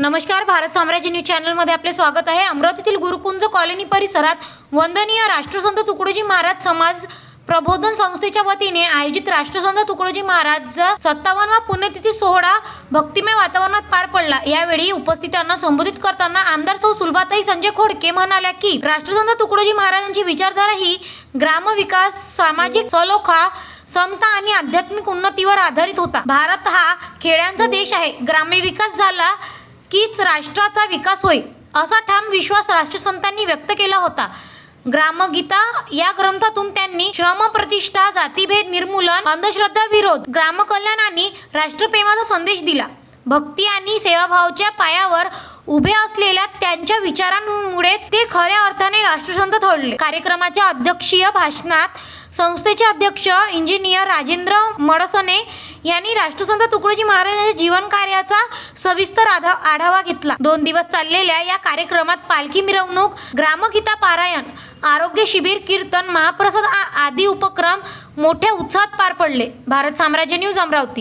नमस्कार भारत साम्राज्य न्यूज चॅनलमध्ये आपले स्वागत आहे. अमरावतीतील गुरुकुंज कॉलनी परिसरात वंदनीय राष्ट्रसंत तुकडोजी महाराज समाज प्रबोधन संस्थेच्या वतीने आयोजित राष्ट्रसंत तुकडोजी महाराज सत्तावन्नवा पुण्यतिथी सोहळा भक्तिमय वातावरणात पार पडला. यावेळी उपस्थितांना संबोधित करताना आमदार सौ सुलभाताई संजय खोडके म्हणाल्या की राष्ट्रसंत तुकडोजी महाराजांची विचारधारा ही ग्रामविकास सामाजिक सलोखा समता आणि आध्यात्मिक उन्नतीवर आधारित होता. भारत हा खेड्यांचा देश आहे. ग्रामविकास झाला कीच राष्ट्राचा विकास होईल असा ठाम विश्वास राष्ट्रसंतांनी व्यक्त केला होता. ग्रामगीता या ग्रंथातून त्यांनी श्रम प्रतिष्ठा जातीभेद निर्मूलन अंधश्रद्धा विरोध ग्रामकल्याण आणि राष्ट्रप्रेमाचा संदेश दिला. भक्ती आणि सेवाभावच्या पायावर उभे असलेल्या त्यांच्या विचारांमुळेच ते खऱ्या अर्थाने राष्ट्रसंत ठरले. कार्यक्रमाच्या अध्यक्षीय भाषणात संस्थेचे अध्यक्ष इंजिनियर राजेंद्र मडसने यांनी राष्ट्रसंत तुकडोजी महाराजांच्या जीवन कार्याचा सविस्तर आढा आढावा घेतला. दोन दिवस चाललेल्या या कार्यक्रमात पालखी मिरवणूक ग्रामगीता पारायण आरोग्य शिबिर कीर्तन महाप्रसाद आदी उपक्रम मोठ्या उत्साहात पार पडले. भारत साम्राज्य न्यूज अमरावती.